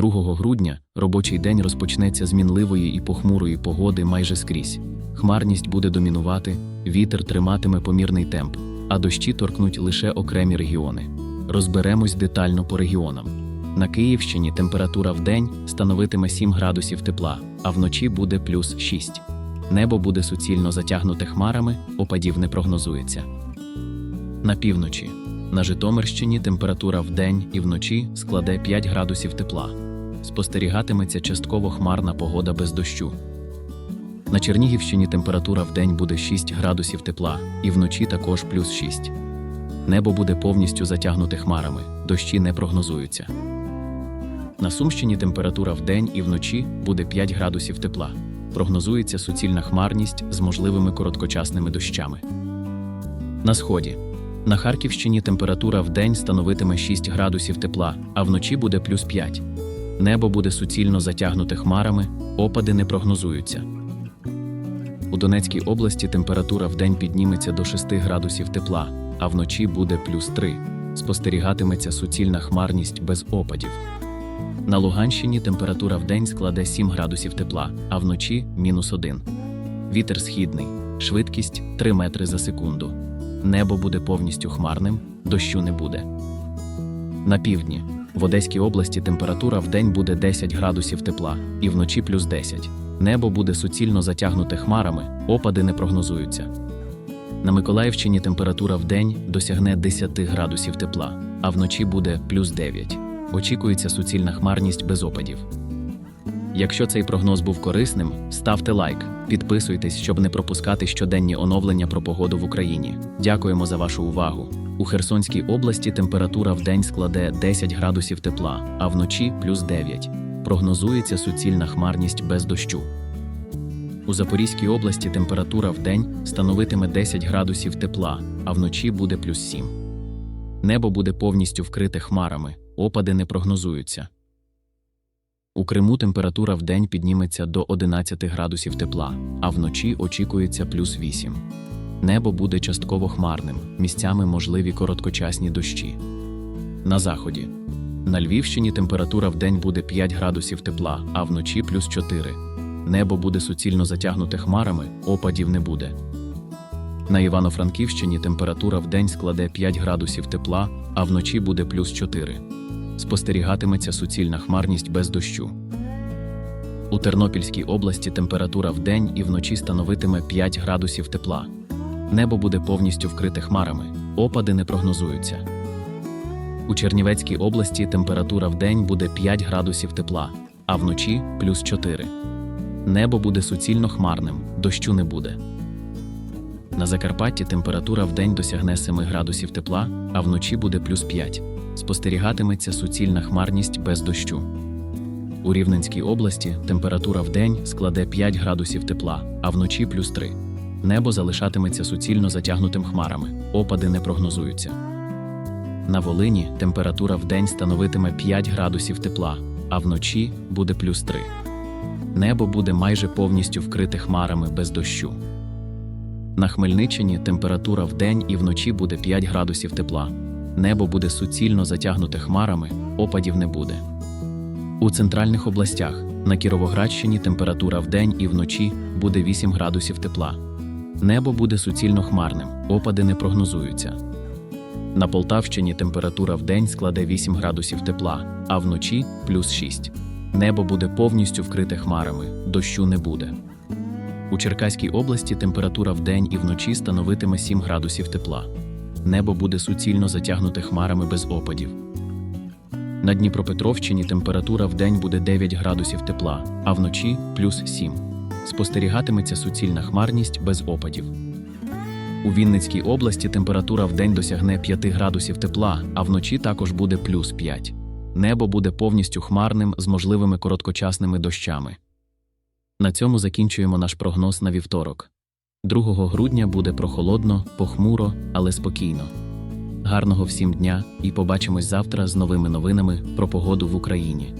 2 грудня робочий день розпочнеться з мінливої і похмурої погоди майже скрізь. Хмарність буде домінувати, вітер триматиме помірний темп, а дощі торкнуть лише окремі регіони. Розберемось детально по регіонам. На Київщині температура в день становитиме 7 градусів тепла, а вночі буде плюс 6. Небо буде суцільно затягнуте хмарами, опадів не прогнозується. На півночі. На Житомирщині температура вдень і вночі складе 5 градусів тепла. Спостерігатиметься частково хмарна погода без дощу. На Чернігівщині температура вдень буде 6 градусів тепла, і вночі також плюс 6. Небо буде повністю затягнуте хмарами, дощі не прогнозуються. На Сумщині температура вдень і вночі буде 5 градусів тепла. Прогнозується суцільна хмарність з можливими короткочасними дощами. На сході. На Харківщині температура вдень становитиме 6 градусів тепла, а вночі буде плюс 5. Небо буде суцільно затягнуте хмарами, опади не прогнозуються. У Донецькій області температура вдень підніметься до 6 градусів тепла, а вночі буде плюс 3. Спостерігатиметься суцільна хмарність без опадів. На Луганщині температура вдень складе 7 градусів тепла, а вночі мінус 1. Вітер східний, швидкість 3 метри за секунду. Небо буде повністю хмарним, дощу не буде. На півдні. В Одеській області температура вдень буде 10 градусів тепла, і вночі плюс 10. Небо буде суцільно затягнуте хмарами, опади не прогнозуються. На Миколаївщині температура вдень досягне 10 градусів тепла, а вночі буде плюс 9. Очікується суцільна хмарність без опадів. Якщо цей прогноз був корисним, ставте лайк, підписуйтесь, щоб не пропускати щоденні оновлення про погоду в Україні. Дякуємо за вашу увагу. У Херсонській області температура вдень складе 10 градусів тепла, а вночі плюс 9. Прогнозується суцільна хмарність без дощу. У Запорізькій області температура вдень становитиме 10 градусів тепла, а вночі буде плюс 7. Небо буде повністю вкрите хмарами, опади не прогнозуються. У Криму температура вдень підніметься до 11 градусів тепла, а вночі очікується плюс 8. Небо буде частково хмарним, місцями можливі короткочасні дощі. На заході. На Львівщині температура вдень буде 5 градусів тепла, а вночі плюс 4. Небо буде суцільно затягнуте хмарами, опадів не буде. На Івано-Франківщині температура вдень складе 5 градусів тепла, а вночі буде плюс 4 спостерігатиметься суцільна хмарність без дощу. У Тернопільській області температура вдень і вночі становитиме 5 градусів тепла. Небо буде повністю вкрите хмарами, опади не прогнозуються. У Чернівецькій області температура вдень буде 5 градусів тепла, а вночі плюс 4. Небо буде суцільно хмарним, дощу не буде. На Закарпатті температура вдень досягне 7 градусів тепла, а вночі буде плюс 5 спостерігатиметься суцільна хмарність без дощу. У Рівненській області температура вдень складе 5 градусів тепла, а вночі плюс 3. Небо залишатиметься суцільно затягнутим хмарами, опади не прогнозуються. На Волині температура вдень становитиме 5 градусів тепла, а вночі буде плюс 3. Небо буде майже повністю вкрите хмарами без дощу. На Хмельниччині температура вдень і вночі буде 5 градусів тепла, небо буде суцільно затягнуте хмарами, опадів не буде. У центральних областях на Кіровоградщині температура вдень і вночі буде 8 градусів тепла. Небо буде суцільно хмарним, опади не прогнозуються. На Полтавщині температура вдень складе 8 градусів тепла, а вночі плюс 6. Небо буде повністю вкрите хмарами, дощу не буде. У Черкаській області температура вдень і вночі становитиме 7 градусів тепла небо буде суцільно затягнуте хмарами без опадів. На Дніпропетровщині температура вдень буде 9 градусів тепла, а вночі плюс 7. Спостерігатиметься суцільна хмарність без опадів. У Вінницькій області температура вдень досягне 5 градусів тепла, а вночі також буде плюс 5. Небо буде повністю хмарним з можливими короткочасними дощами. На цьому закінчуємо наш прогноз на вівторок. 2 грудня буде прохолодно, похмуро, але спокійно. Гарного всім дня і побачимось завтра з новими новинами про погоду в Україні.